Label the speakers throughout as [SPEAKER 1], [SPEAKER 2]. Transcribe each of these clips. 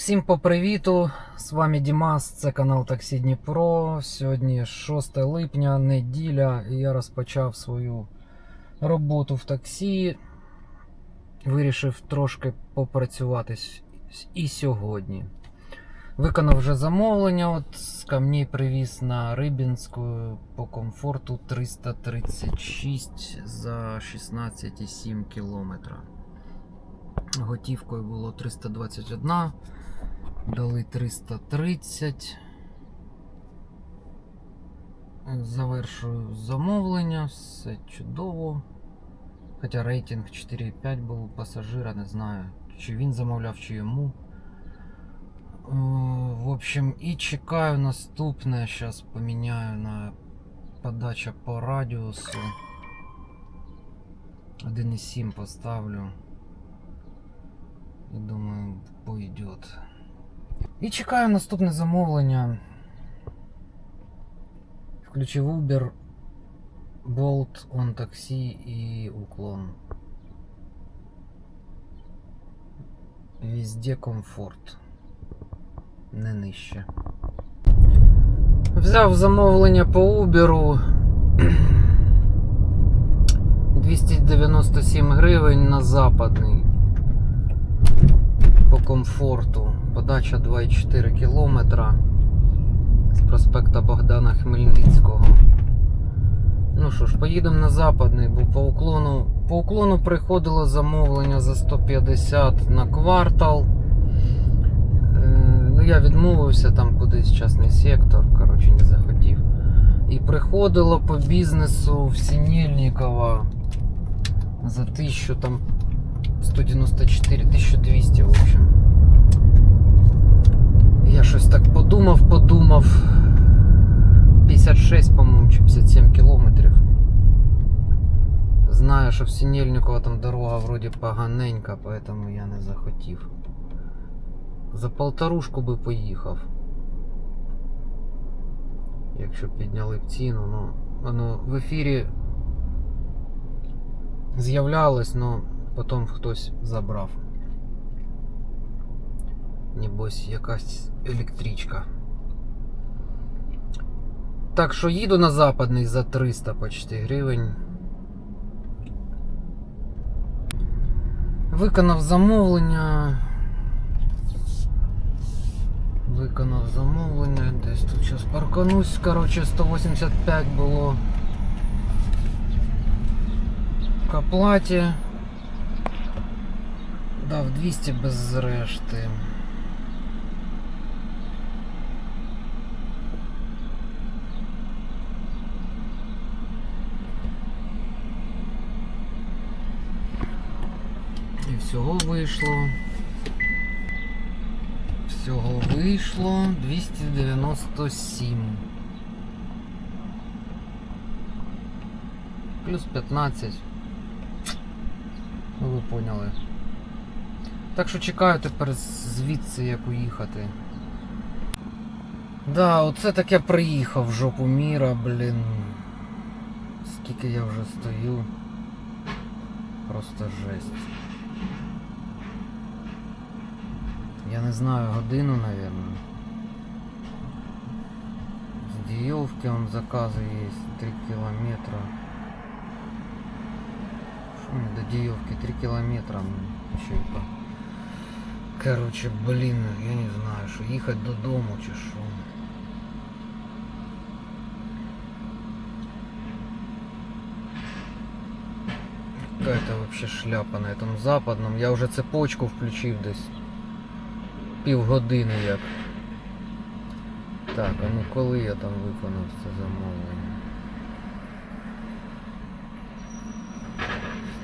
[SPEAKER 1] Всім по привіту! З вами Дімас, це канал Таксі Дніпро. Сьогодні 6 липня, неділя, і я розпочав свою роботу в таксі. Вирішив трошки попрацювати і сьогодні. Виконав вже замовлення. От з камней привіз на Рибінську по комфорту 336 за 16,7 кілометра. Готівкою було 321, дали 330. Завершую замовлення, все чудово. Хоча рейтинг 4,5 був у пасажира, не знаю, чи він замовляв, чи йому. Е, В общем, і чекаю наступне. Зараз поміняю на подача по радіусу. 1,7 поставлю. І думаю, пойдет. І чекаю наступне замовлення. Включив Uber, Bolt, on таксі і уклон. Везде комфорт. Не нижче. Взяв замовлення по Uber. 297 гривень на западний комфорту. Подача 2,4 кілометра з проспекта Богдана Хмельницького. Ну що ж, поїдемо на западний, бо по уклону, по уклону приходило замовлення за 150 на квартал. Е, ну, я відмовився там кудись частний сектор, коротше, не захотів. І приходило по бізнесу в Синельникова за 1000 там 194, 1200, в общем. Я щось так подумав, подумав. 56, по-моєму, чи 57 кілометрів. Знаю, що в Синельникова там дорога вроді поганенька, поэтому я не захотів. За полторушку би поїхав. Якщо підняли б ціну, ну, воно в ефірі з'являлось, но потім хтось забрав. Небось, якась електричка. Так що їду на западний за 300 почти гривень. Виконав замовлення. Виконав замовлення. Десь тут зараз парканусь. Коротше, 185 було к оплаті. Дав 200 без решти. І всього вийшло. Всього вийшло 297. Плюс 15. Ну ви поняли. Так що чекаю тепер звідси як уїхати. Да, оце так я приїхав в жопу міра, блін. Скільки я вже стою. Просто жесть. Не знаю, годину, наверное. С Диевки он заказы есть 3 километра. Шо мне до Диевки 3 километра еще и по... Короче, блин, я не знаю, что ехать додому чи що. Какая-то вообще шляпа на этом западном. Я уже цепочку включив десь півгодини як. Так, а ну коли я там виконав це замовлення?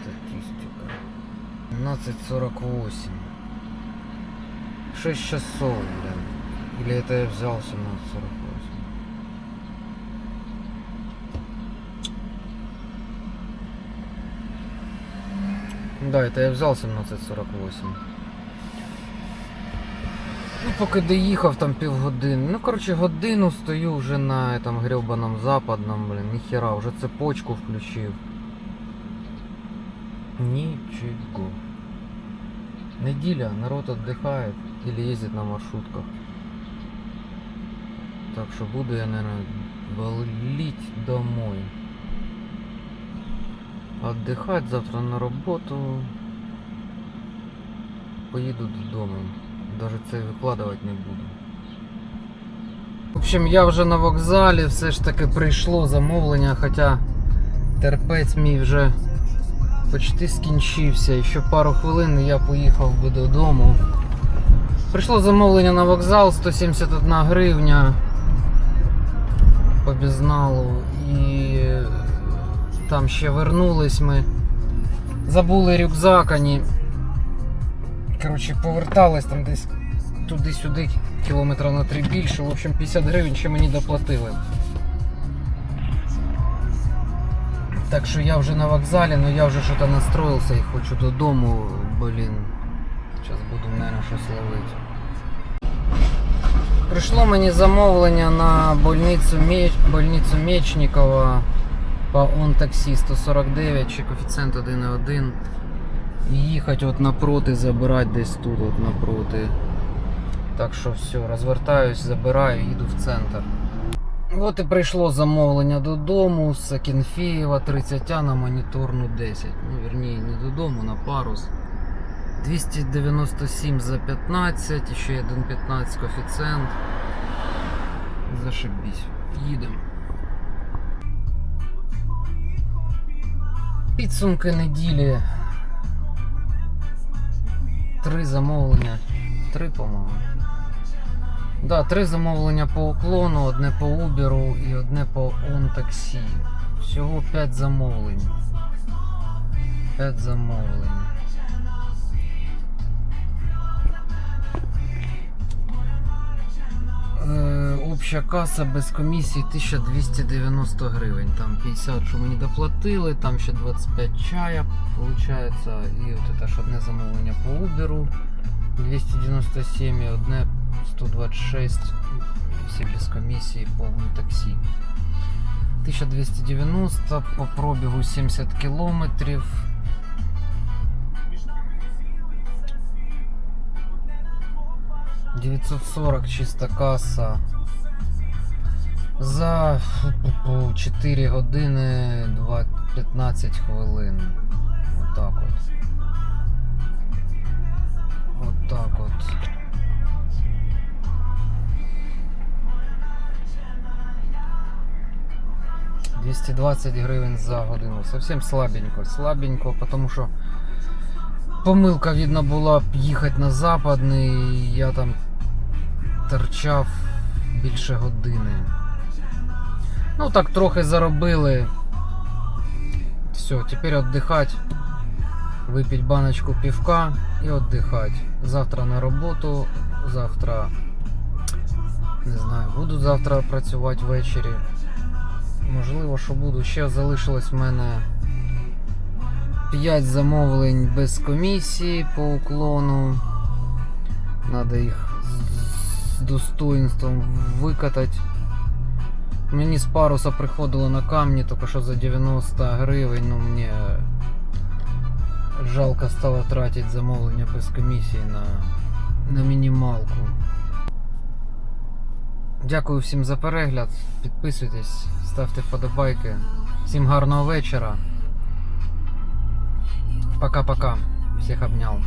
[SPEAKER 1] Статистика. 12.48. 6 часов, блин. Или это я взял 17.48? Да, это я взял 17.48. Ну, поки доїхав там півгодини. Ну, коротше, годину стою вже на этом гребаном западном, блин, ніхера, вже цепочку включив. Нічого. Неделя, народ отдыхает или ездит на маршрутках. Так что буду я, наверное, валить домой. Отдыхать завтра на работу. Поїду додому. Даже це викладувати не буду. В общем, я вже на вокзалі, все ж таки прийшло замовлення, хоча терпець мій вже почти скінчився. І ще пару хвилин і я поїхав би додому. Прийшло замовлення на вокзал 171 гривня по. І там ще вернулись ми. Забули рюкзак, ані. Коротше, повертались там десь туди-сюди, кілометра на три більше. В общем, 50 гривень ще мені доплатили. Так що я вже на вокзалі, але я вже щось настроївся і хочу додому. Блін. Зараз буду, мабуть, щось ловити. Прийшло мені замовлення на больницю, Меч... больницю Мечникова по он таксі 149 чи коефіцієнт 1,1. І їхати от напроти, забирати десь тут, от напроти. Так що все, розвертаюсь, забираю, їду в центр. От і прийшло замовлення додому з Акінфеєва 30 на моніторну 10. Ну, вірніше, не додому, на парус. 297 за 15, і ще 1,15 коефіцієнт. Зашибісь. Їдемо. Підсумки неділі. Три замовлення. Три, по-моєму. Да, три замовлення по уклону, одне по Uber і одне по OnTaxi. Всього 5 замовлень. 5 замовлень. Обща каса без комісії 1290 гривень. Там 50, що мені доплатили, там ще 25 чая, виходить. І от це ж одне замовлення по Uber 297 і одне 126 всі без комісії по таксі. 1290 по пробігу 70 кілометрів. Дев'ятсот сорок чиста каса. За 4 години 2, 15 хвилин. Отак от. Отак от. — 220 гривень за годину. Совсем слабенько. Слабенько, потому що помилка, видно, була їхати на западний. Я там торчав більше години. Ну так трохи заробили. Все, тепер віддихати. Випить баночку півка і віддихати. Завтра на роботу, завтра не знаю, буду завтра працювати ввечері. Можливо, що буду. Ще залишилось в мене 5 замовлень без комісії по уклону. Надо їх з достоинством викатати. Мені з паруса приходило на камні, тільки що за 90 гривень, ну мені жалко стало тратити замовлення без комісії на, на мінімалку. Дякую всім за перегляд. Підписуйтесь, ставте вподобайки. Всім гарного вечора. Пока-пока. Всіх обняв.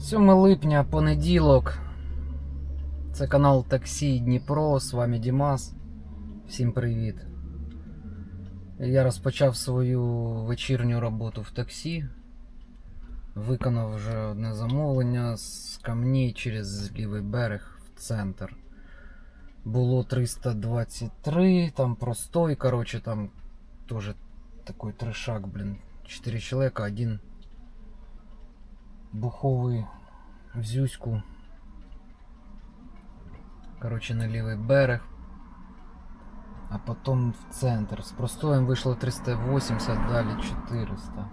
[SPEAKER 1] 7 липня, понеділок. Це канал Таксі Дніпро. З вами Дімас. Всім привіт. Я розпочав свою вечірню роботу в таксі. Виконав вже одне замовлення з камней через лівий берег в центр. Було 323, там простой, короче, там тоже такой трешак, блин. 4 человека, один буховый в Зюську. Короче, на левый берег. А потом в центр. С простоем вышло 380, дали 400.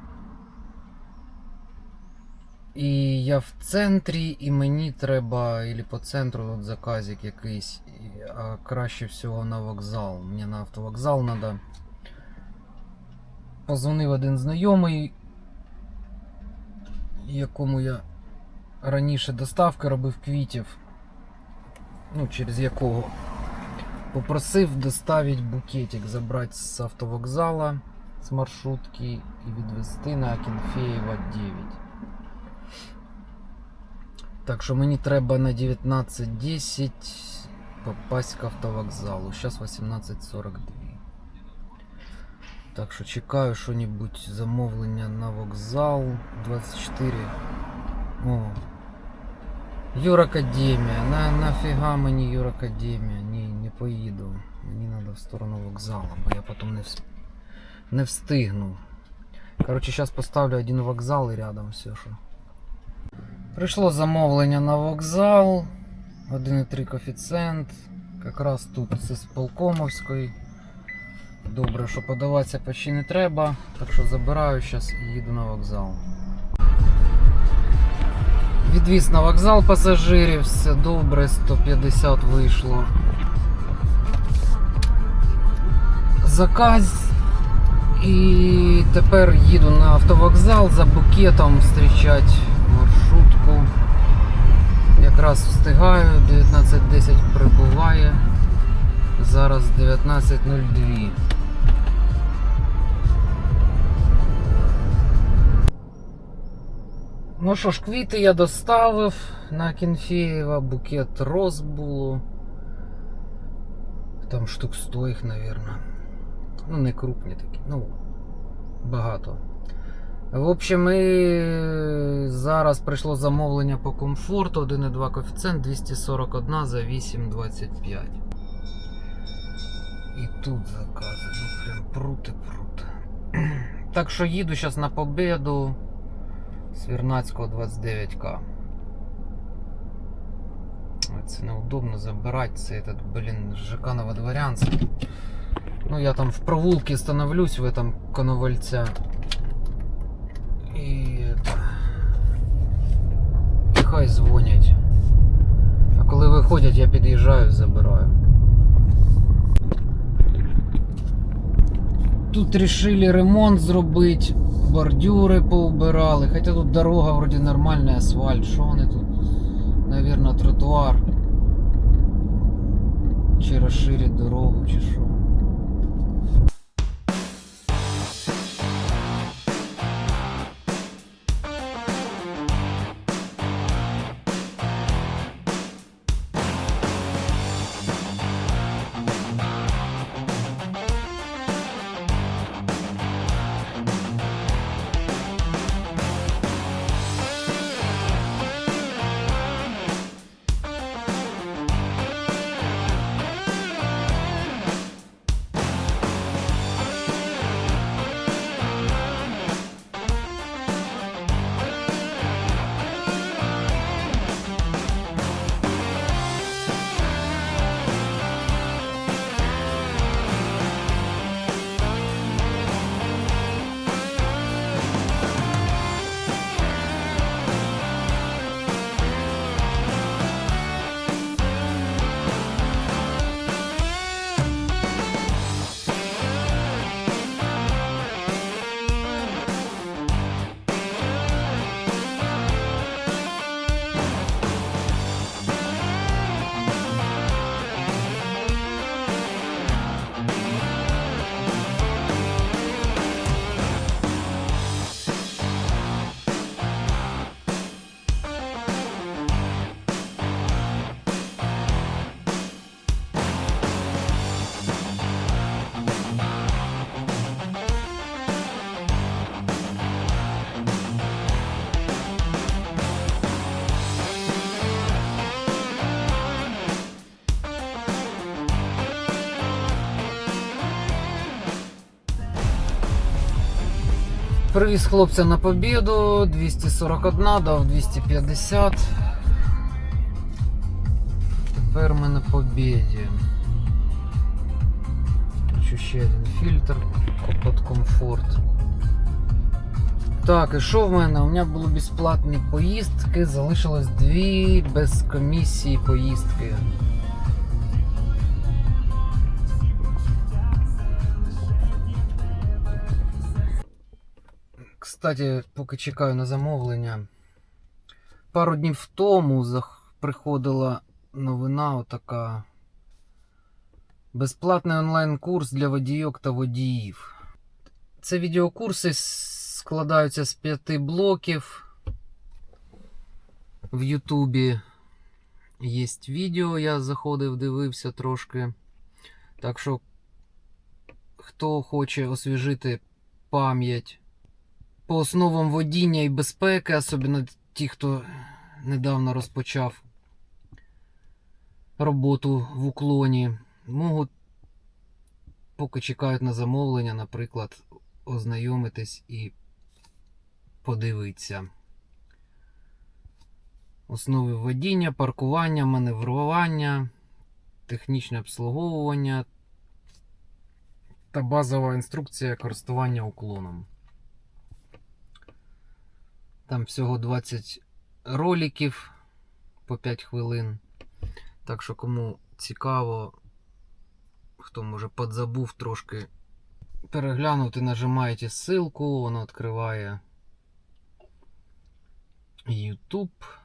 [SPEAKER 1] І я в центрі, і мені треба ілі по центру от заказик якийсь, а краще всього на вокзал. Мені на автовокзал треба. Позвонив один знайомий, якому я раніше доставки робив квітів, ну, через якого попросив доставити букетик, забрати з автовокзала з маршрутки і відвезти на Акінфеєва 9. Так що мені треба на 19.10 попасть к автовокзалу. Сейчас 18.42. Так що чекаю що-небудь замовлення на вокзал 24. О. Юракадемія. На, нафіга мені Юракадемія? Ні, не поїду. Мені треба в сторону вокзалу, бо я потім не, вс... не встигну. Короче, зараз поставлю один вокзал і рядом все, що. Прийшло замовлення на вокзал. 1,3 коефіцієнт. Якраз тут це з Полкомовської. Добре, що подаватися почти не треба. Так що забираю зараз і їду на вокзал. Відвіз на вокзал пасажирів, все добре, 150 вийшло. Заказ. І тепер їду на автовокзал за букетом зустрічати маршрутку. Якраз встигаю, 19.10 прибуває. Зараз 19.02. Ну що ж, квіти я доставив на Кінфеєва, букет роз було. Там штук 100 їх, мабуть. Ну, не крупні такі, ну, багато. В общем, і зараз прийшло замовлення по комфорту 1,2 коефіцієнт 241 за 8,25. І тут закази, ну прям прути прут. Так що їду зараз на победу Свірнацького 29К. Це неудобно забирати, це этот, блин, ЖК Новодворянськ. Ну, я там в провулке становлюсь в этом коновальця. І, это... і хай дзвонять. А коли виходять, я під'їжджаю, забираю. Тут решили ремонт зробити, бордюри поубирали. Хоча тут дорога вроді нормальний асфальт. Що вони тут? Наверное, тротуар. Чи розширять дорогу, чи що. Привіз хлопця на побіду, 241, дав 250. Тепер ми на побіді. Включу ще один фільтр під комфорт. Так, і що в мене? У мене були безплатні поїздки, залишилось дві без комісії поїздки. Кстати, поки чекаю на замовлення, пару днів тому приходила новина отака. Безплатний онлайн-курс для водійок та водіїв. Це відеокурси складаються з п'яти блоків. В Ютубі є відео, я заходив, дивився трошки. Так що, хто хоче освіжити пам'ять по основам водіння і безпеки, особливо ті, хто недавно розпочав роботу в уклоні, можуть, поки чекають на замовлення, наприклад, ознайомитись і подивитися. Основи водіння, паркування, маневрування, технічне обслуговування та базова інструкція користування уклоном. Там всього 20 роликів по 5 хвилин. Так що, кому цікаво, хто може подзабув трошки переглянути, нажимаєте ссылку, воно відкриває YouTube.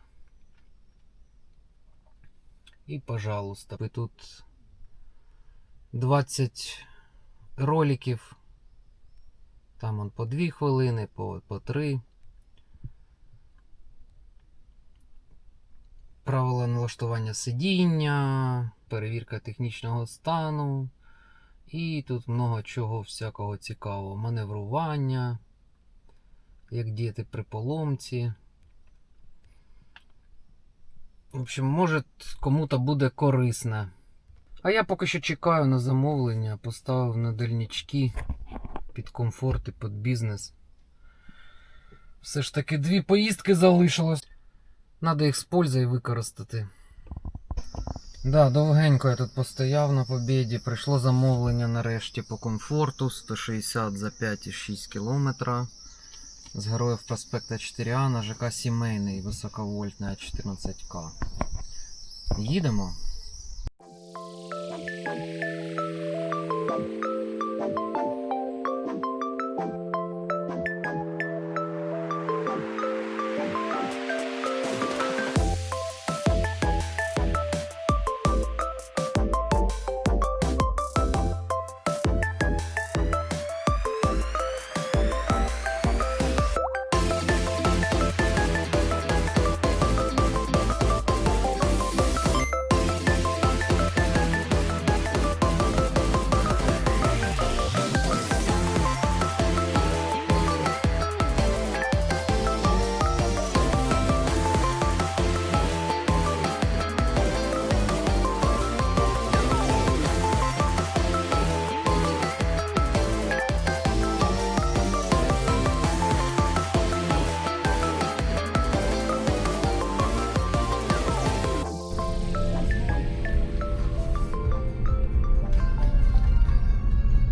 [SPEAKER 1] І, пожалуйста, ви тут 20 роликів. Там он по 2 хвилини, по, по 3. Правила налаштування сидіння, перевірка технічного стану. І тут много чого всякого цікавого. Маневрування, як діяти при поломці. В общем, може кому-то буде корисно. А я поки що чекаю на замовлення, поставив на дальнічки під комфорт і під бізнес. Все ж таки дві поїздки залишилось. Надо їх з пользою використати. Да, довгенько я тут постояв на побіді. Прийшло замовлення нарешті по комфорту 160 за 5,6 км. З героїв проспекта 4А на ЖК сімейний високовольтний 14К. Їдемо.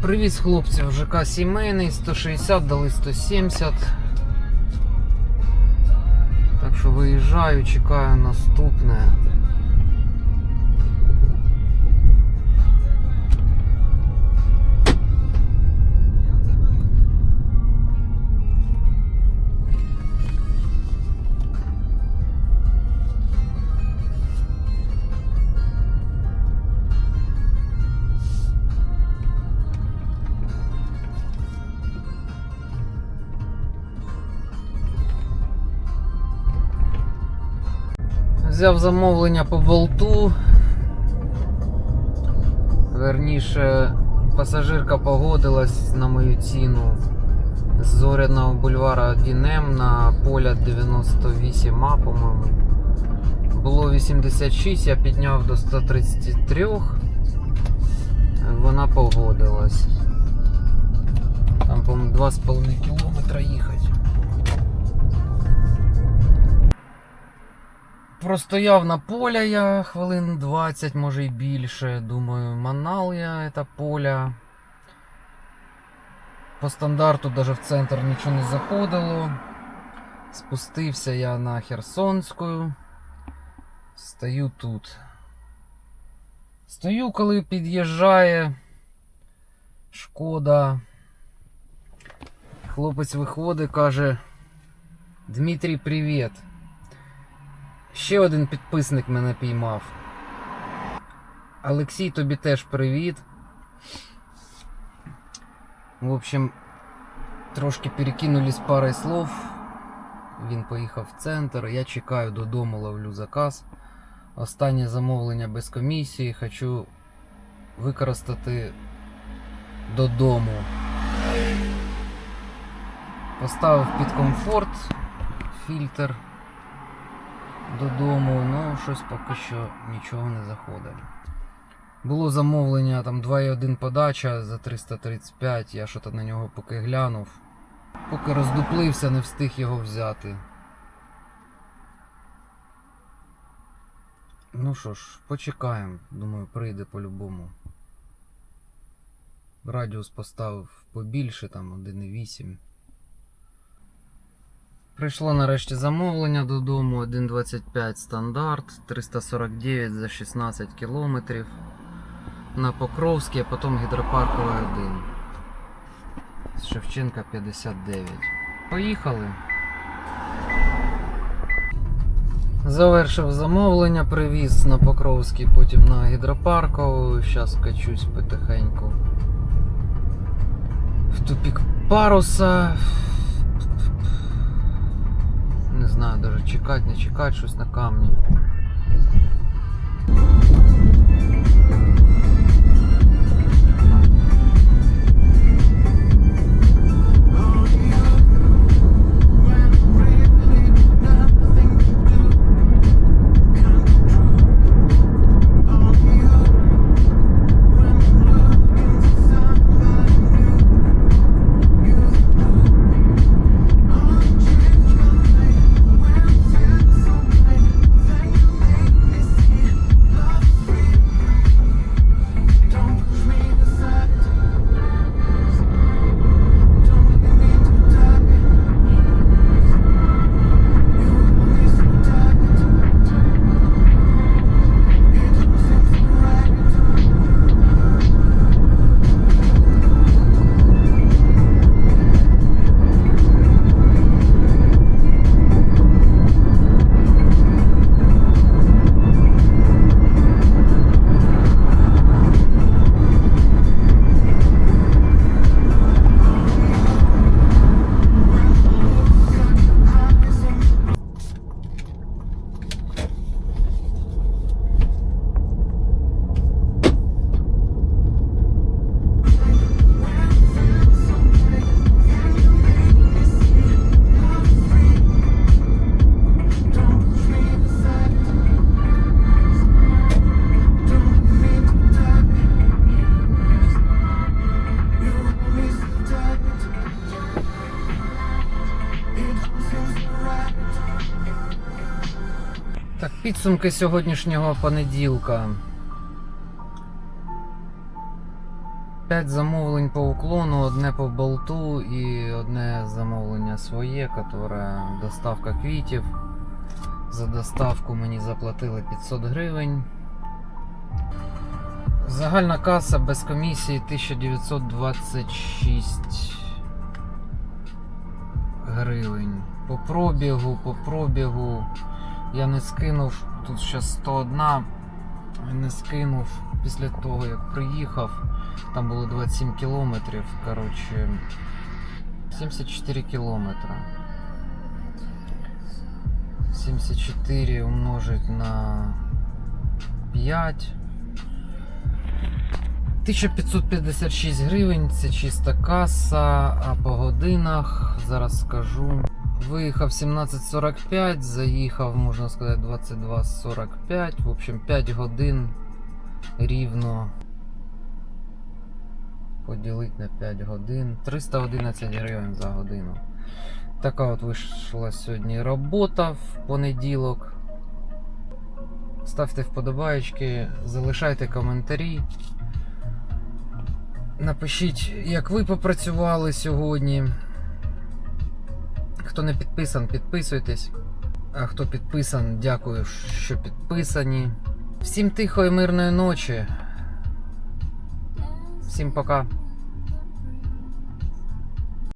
[SPEAKER 1] Привіз хлопців ЖК сімейний, 160, дали 170. Так що виїжджаю, чекаю наступне. Взяв замовлення по болту. Верніше, пасажирка погодилась на мою ціну з Зоряного бульвара 1М на поля 98А, по-моєму. Було 86, я підняв до 133. Вона погодилась. Там, по-моєму, 2,5 кілометра їхати. Простояв на поля я хвилин 20, може і більше. Думаю, манал я це поля. По стандарту даже в центр нічого не заходило. Спустився я на Херсонську. Стою тут. Стою, коли під'їжджає шкода. Хлопець виходить, каже: Дмитрій, привіт. Ще один підписник мене піймав. Олексій, тобі теж привіт. В общем, трошки перекинулись парой слов. Він поїхав в центр. Я чекаю додому, ловлю заказ. Останнє замовлення без комісії. Хочу використати додому. Поставив під комфорт фільтр додому, ну щось поки що нічого не заходить. Було замовлення там 2,1 подача за 335, я що-то на нього поки глянув. Поки роздуплився, не встиг його взяти. Ну що ж, почекаємо. Думаю, прийде по-любому. Радіус поставив побільше, там 1,8. Прийшло нарешті замовлення додому 1.25 стандарт, 349 за 16 кілометрів. На Покровській, а потім гідропарковий 1. З Шевченка 59. Поїхали. Завершив замовлення, привіз на Покровський, потім на гідропаркову. Зараз качусь потихеньку. В тупік паруса. Не знаю, даже чекать, не чекать щось на камні. Підсумки сьогоднішнього понеділка. 5 замовлень по уклону, одне по болту і одне замовлення своє, яке доставка квітів. За доставку мені заплатили 500 гривень. Загальна каса без комісії 1926 гривень. По пробігу, по пробігу. Я не скинув, тут ще 101, не скинув після того, як приїхав. Там було 27 кілометрів. Коротше, 74 кілометра. 74 умножить на 5. 1556 гривень, це чиста каса, а по годинах зараз скажу. Виїхав 17.45, заїхав, можна сказати, 22.45. В общем, 5 годин рівно. Поділити на 5 годин. 311 гривень за годину. Така от вийшла сьогодні робота в понеділок. Ставте вподобайки, залишайте коментарі. Напишіть, як ви попрацювали сьогодні. Хто не підписан, підписуйтесь. А хто підписан, дякую, що підписані. Всім тихої мирної ночі. Всім пока.